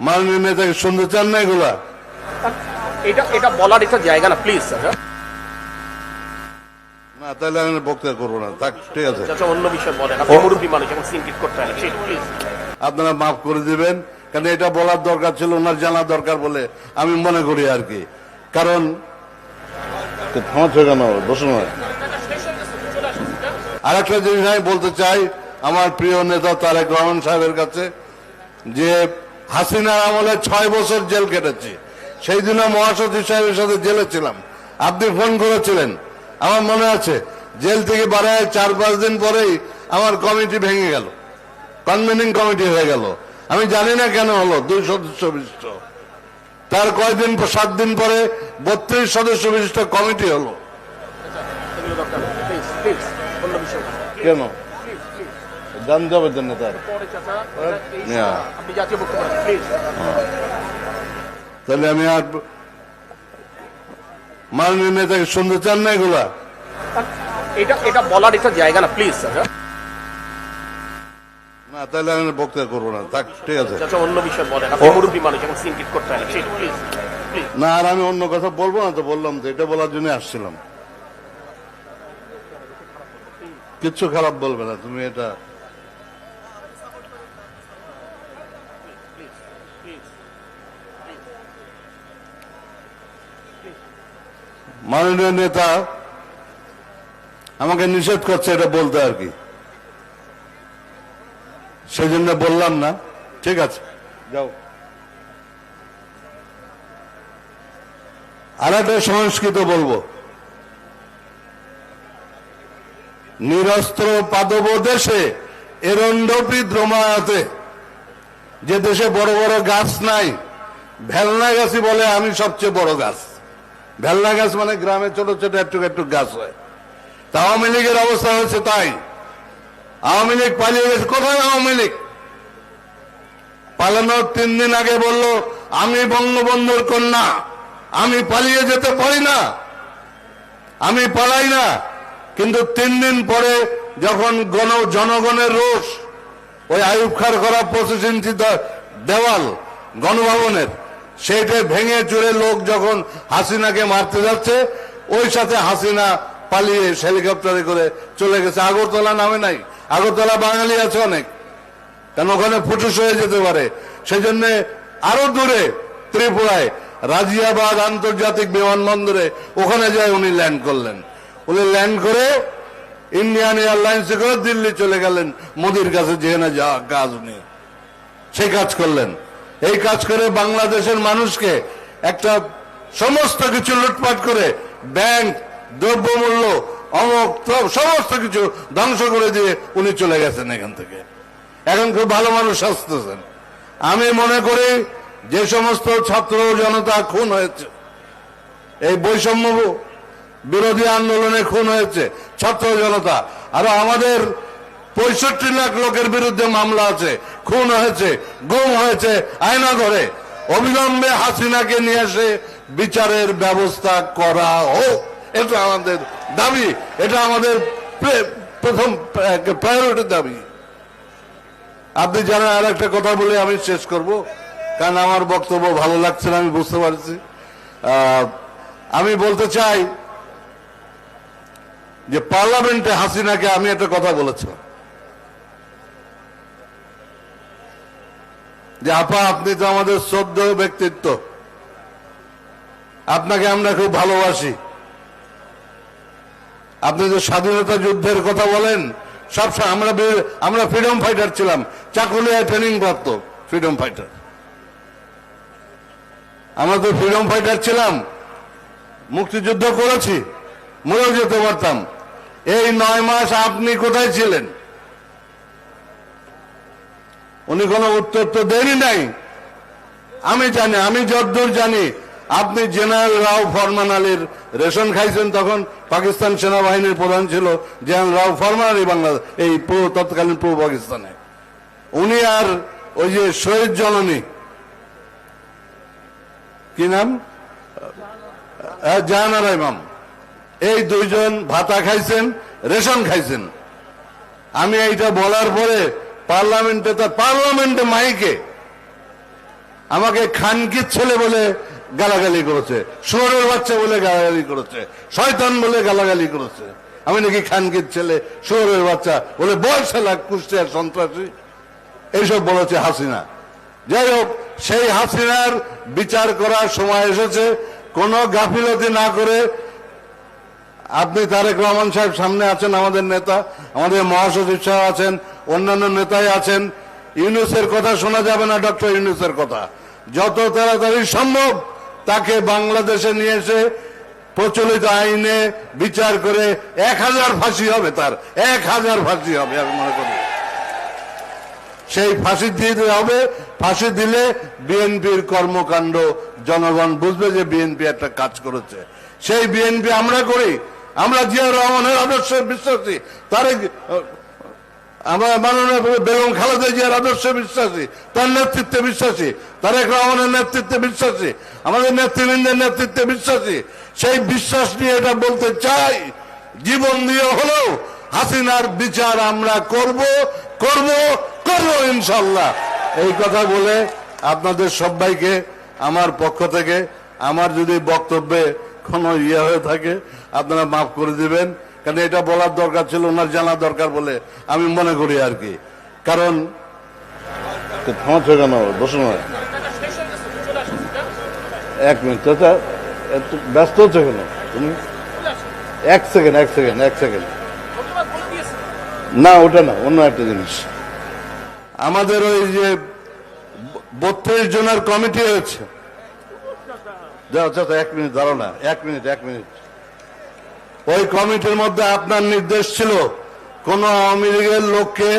মাননীয় নেতাকে শুনতে চান না এগুলা? এটা এটা বলার একটা জায়গা না প্লিজ স্যার না তাহলে আমি বক্তব্য করব না। থাক ঠিক আছে। আচ্ছা অন্য বিষয় বলেন। মানুষ এখন সিনক্রিট করতে হয় প্লিজ আপনারা মাফ করে দিবেন কারণ এটা বলার দরকার ছিল ওনার জানা দরকার বলে আমি মনে করি আর কি। কারণ থামাচ্ছে কেন বসুন আর একটা জিনিস আমি বলতে চাই আমার প্রিয় নেতা তারেক রহমান সাহেবের কাছে যে হাসিনার আমলে ছয় বছর জেল কেটেছি। সেই দিন মহাসচিব সাহেবের সাথে জেলে ছিলাম। আপনি ফোন করেছিলেন। আমার মনে আছে জেল থেকে বাড়ায় চার পাঁচ দিন পরেই আমার কমিটি ভেঙে গেল। কনভেনিং কমিটি হয়ে গেল। আমি জানি না কেন হলো দুই সদস্য বিশিষ্ট। তার কয়েকদিন পর- সাত দিন পরে বত্রিশ সদস্য বিশিষ্ট কমিটি হলো। কেন? জাতীয় বক্তব্য প্লিজ তাহলে আমি আর মাননীয় নেতাকে শুনতে চান না এগুলা? এটা এটা বলার একটা জায়গা না প্লিজ স্যার না তাহলে আমি বক্তব্য করব না। থাক ঠিক আছে। আচ্ছা অন্য বিষয় বলেন। মুরব্বী মানুষ এখন সিনক্রিট করতে হয় প্লিজ না আর আমি অন্য কথা বলব না তো বললাম তো এটা বলার জন্য আসছিলাম। কিচ্ছু খারাপ বলবে না তুমি এটা মাননীয় নেতা আমাকে নিষেধ করছে এটা বলতে আর কি। সেই জন্য বললাম না। ঠিক আছে, যাও। আর একটা সংস্কৃত বলব। নিরস্ত্র পাদব দেশে এরণ্ডপি দ্রমায়াতে যে দেশে বড় বড় গাছ নাই, ভেলনা গাছই বলে আমি সবচেয়ে বড় গাছ। ভেলনা গাছ মানে গ্রামে ছোট ছোট একটু একটু গাছ হয়। তা আওয়ামী লীগের অবস্থা হয়েছে তাই। আওয়ামী লীগ পালিয়ে গেছে। কোথায় আওয়ামী লীগ? পালানোর তিন দিন আগে বলল, আমি বঙ্গবন্ধুর কন্যা। আমি পালিয়ে যেতে পারি না। আমি পালাই না। কিন্তু তিন দিন পরে যখন গণ, জনগণের রোষ, ওই আয়ুব খার করা পঁচিশ ইঞ্চি দেওয়াল গণভবনের সেইটা ভেঙে চুরে লোক যখন হাসিনাকে মারতে যাচ্ছে, ওই সাথে হাসিনা পালিয়ে হেলিকপ্টারে করে চলে গেছে। আগরতলা নামে নাই। আগরতলা বাঙালি আছে অনেক। কারণ ওখানে ফুটুস হয়ে যেতে পারে? সেজন্য আরও দূরে, ত্রিপুরায়, রাজিয়াবাদ আন্তর্জাতিক বিমানবন্দরে ওখানে যায় উনি ল্যান্ড করলেন। উনি ল্যান্ড করে ইন্ডিয়ান এয়ারলাইন্স করে দিল্লি চলে গেলেন। মোদির কাছে যেখানে যা কাজ উনি সেই কাজ করলেন। এই কাজ করে বাংলাদেশের মানুষকে একটা সমস্ত কিছু লুটপাট করে ব্যাংক, দ্রব্যমূল্য, অমক সমস্ত কিছু ধ্বংস করে দিয়ে উনি চলে গেছেন এখান থেকে। এখন খুব ভালো মানুষ আসতেছেন। আমি মনে করি যে সমস্ত ছাত্র জনতা খুন হয়েছে। এই বৈষম্য বিরোধী আন্দোলনে খুন হয়েছে ছাত্র জনতা। আরও আমাদের পঁয়ষট্টি লাখ লোকের বিরুদ্ধে মামলা আছে, খুন হয়েছে, গুম হয়েছে, আয়না ঘরে অবিলম্বে হাসিনাকে নিয়ে এসে বিচারের ব্যবস্থা করা হোক। এটা আমাদের দাবি, এটা আমাদের প্রথম প্রায়োরিটি দাবি। আপনি জানেন আর একটা কথা বলে আমি শেষ করব, কারণ আমার বক্তব্য ভালো লাগছে না, আমি বুঝতে পারছি। আমি বলতে চাই যে পার্লামেন্টে হাসিনাকে আমি একটা কথা বলেছিলাম। যে, আপা, আপনি তো আমাদের শ্রদ্ধ ব্যক্তিত্ব। আপনাকে আমরা খুব ভালোবাসি। আপনি যে স্বাধীনতা যুদ্ধের কথা বলেন। সব সা- আমরা আমরা ফ্রিডম ফাইটার ছিলাম। চাকুলিয়ায় ট্রেনিং প্রাপ্ত ফ্রিডম ফাইটার আমরা তো ফ্রিডম ফাইটার ছিলাম। মুক্তিযুদ্ধ করেছি। মরেও যেতে পারতাম। এই নয় মাস আপনি কোথায় ছিলেন? উনি কোনো উত্তর তো দেনই নাই। আমি জানি, আমি যদ্দূর জানি, আপনি জেনারেল রাও ফরমান আলীর রেশন খাইছেন তখন পাকিস্তান সেনাবাহিনীর প্রধান ছিল জেনারেল রাও ফরমান আলী বাংলাদেশ, এই পূর্ব, তৎকালীন পূর্ব পাকিস্তানে। উনি আর ওই যে শহীদ জননী, কি নাম? জাহানারা ইমাম। এই দুইজন ভাতা খাইছেন, রেশন খাইছেন। আমি এইটা বলার পরে পার্লামেন্টে তার পার্লামেন্টে মাইকে আমাকে খানকির ছেলে বলে গালাগালি করেছে, শুয়োরের বাচ্চা বলে গালাগালি করেছে, শয়তান বলে গালাগালি করেছে। আমি নাকি খানকির ছেলে, শুয়োরের বাচ্চা বলে বয়সে কুষ্টিয়ার সন্ত্রাসী। এইসব বলেছে হাসিনা। যাই হোক, সেই হাসিনার বিচার করার সময় এসেছে। কোনো গাফিলতি না করে আপনি তারেক রহমান সাহেব সামনে আছেন, আমাদের নেতা, আমাদের মহাসচিব সাহেব আছেন অন্যান্য নেতাই আছেন, ইউনুসের কথা শোনা যাবে না, ডক্টর ইউনুসের কথা। যত তাড়াতাড়ি সম্ভব তাকে বাংলাদেশে নিয়ে এসে প্রচলিত আইনে বিচার করে এক হাজার ফাঁসি হবে তার, এক হাজার ফাঁসি হবে, আমি মনে করি। সেই ফাঁসি দিতে হবে, ফাঁসি দিলে বিএনপির কর্মকাণ্ড, জনগণ বুঝবে যে বিএনপি একটা কাজ করেছে। সেই বিএনপি আমরা করি, আমরা জিয়া রহমানের আদর্শে বিশ্বাসী, তারেক আমরা মাননীয় বেগম খালেদা জিয়ার আদর্শে বিশ্বাসী, তার নেতৃত্বে বিশ্বাসী, তারেক রহমানের নেতৃত্বে বিশ্বাসী, আমাদের নেতৃবৃন্দের নেতৃত্বে বিশ্বাসী, সেই বিশ্বাস নিয়ে এটা বলতে চাই, জীবন দিয়ে হলেও হাসিনার বিচার আমরা করব করব করব ইনশাল্লাহ। এই কথা বলে আপনাদের সবাইকে, আমার পক্ষ থেকে আমার যদি বক্তব্যে কোনো ইয়ে হয়ে থাকে, আপনারা মাফ করে দিবেন। কারণ এটা বলার দরকার ছিল ওনার জানা দরকার বলে আমি মনে করি আর কি। কারণ থামাচ্ছ কেন বসুন এক মিনিট চাচা এত ব্যস্ত হচ্ছে কেন? তুমি এক সেকেন্ড এক সেকেন্ড এক সেকেন্ড। না ওটা না অন্য একটা জিনিস। আমাদের ওই যে বত্রিশ জনের কমিটি হয়েছে। যাও চাচা এক মিনিট দাঁড়ো না এক মিনিট এক মিনিট। ওই কমিটির মধ্যে আপনার নির্দেশ ছিল কোন আওয়ামী লীগের লোককে